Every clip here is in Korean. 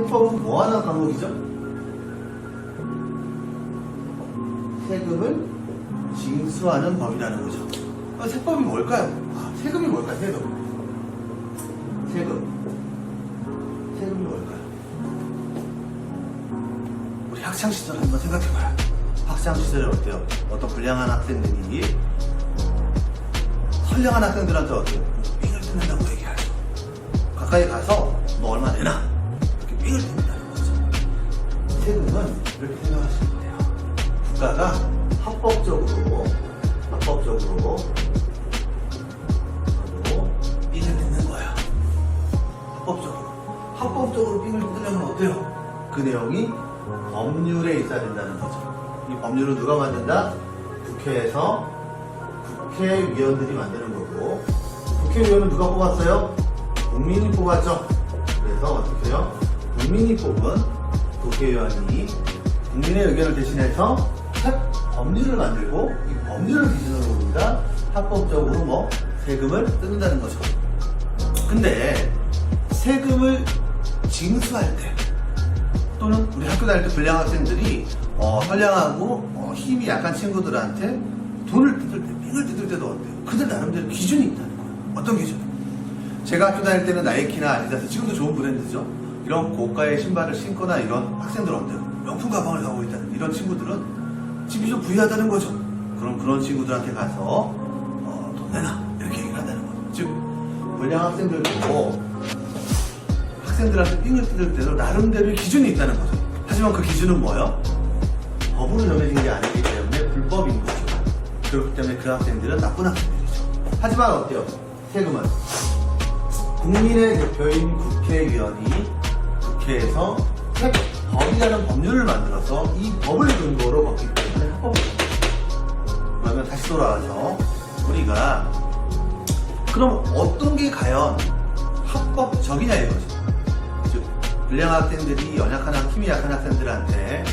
세법은 뭐 하는 과목이죠? 세금을 징수하는 법이라는 거죠. 아, 세법이 뭘까요? 아, 세금이 뭘까요? 세금. 세금. 세금이 뭘까요? 우리 학창 시절 한번 생각해봐요. 학창 시절에 어때요? 어떤 불량한 학생들이 선량한 학생들한테 어때요? 삥을 뜯는다고 얘기하죠. 가까이 가서 너 얼마 내나? 뜯는다는 거죠. 세금은 이렇게 생각하시면 돼요. 국가가 합법적으로 합법적으로 삥을 뜯는 거야. 합법적으로. 합법적으로 삥을 뜯으려면 어때요? 그 내용이 법률에 있어야 된다는 거죠. 이 법률은 누가 만든다? 국회에서 국회의원들이 만드는 거고 국회의원은 누가 뽑았어요? 국민이 뽑았죠. 그래서 어떻게 해요? 국민이 뽑은 국회의원이 국민의 의견을 대신해서 새 법률을 만들고 이 법률을 기준으로 우리가 합법적으로 뭐 세금을 뜯는다는 거죠. 근데 세금을 징수할 때 또는 우리 학교 다닐 때 불량 학생들이 어, 선량하고 어, 힘이 약한 친구들한테 돈을 뜯을 때, 삥을 뜯을 때도 어때요? 그들 나름대로 기준이 있다는 거예요. 어떤 기준? 제가 학교 다닐 때는 나이키나 아디다스 지금도 좋은 브랜드죠. 이런 고가의 신발을 신거나 이런 학생들 어때요? 명품 가방을 가고 있다는 이런 친구들은 집이 좀 부유하다는 거죠. 그럼 그런 친구들한테 가서 어, 돈 내놔 이렇게 얘기를 한다는 거죠. 즉 불량 학생들도 학생들한테 삥을 뜯을 때도 나름대로의 기준이 있다는 거죠. 하지만 그 기준은 뭐예요? 법으로 정해진 게 아니기 때문에 불법인 거죠. 그렇기 때문에 그 학생들은 나쁜 학생들이죠. 하지만 어때요? 세금은 국민의 대표인 국회의원이 국회에서 새 법이라는 법률을 만들어서 이 법을 근거로 걷기 때문에 합법입니다. 그러면 다시 돌아와서 우리가 그럼 어떤 게 과연 합법적이냐 이거죠. 즉 불량 학생들이 연약한 학, 힘이 약한 학생들한테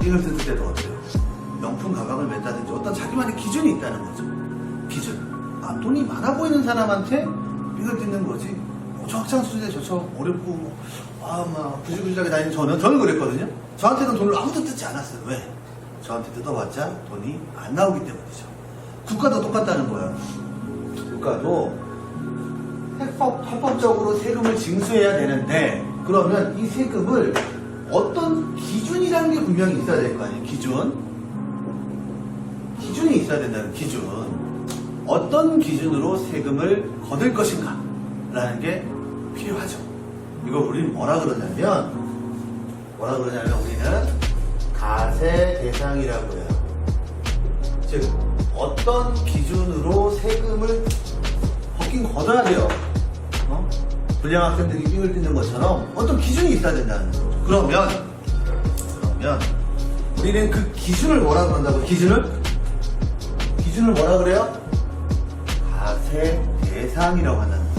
삥을 뜯을 때도 어때요? 명품 가방을 맨다든지 어떤 자기만의 기준이 있다는 거죠. 기준. 아, 돈이 많아 보이는 사람한테 삥을 뜯는 거지. 어, 저 학창 시절에 저저 어렵고 뭐, 아, 막 구질구질하게 다니는 저는 저는 그랬거든요. 저한테는 돈을 아무도 뜯지 않았어요. 왜? 저한테 뜯어봤자 돈이 안 나오기 때문이죠. 국가도 똑같다는 거예요. 국가도 합법, 합법적으로 세금을 징수해야 되는데 그러면 이 세금을 어떤 기준이라는 게 분명히 있어야 될 거 아니에요 기준 기준이 있어야 된다는 기준 어떤 기준으로 세금을 거둘 것인가 라는 게 필요하죠 이걸 우리는 뭐라 그러냐면 뭐라 그러냐면 우리는 가세 대상이라고 해요 즉 어떤 기준으로 세금을 걷긴 걷어야 돼요. 어? 불량 학생들이 삥을 뜯는 것처럼 어떤 기준이 있어야 된다는 거죠. 그러면 그러면 우리는 그 기준을 뭐라 그런다고? 기준을 기준을 뭐라 그래요? 가세 대상이라고 한다는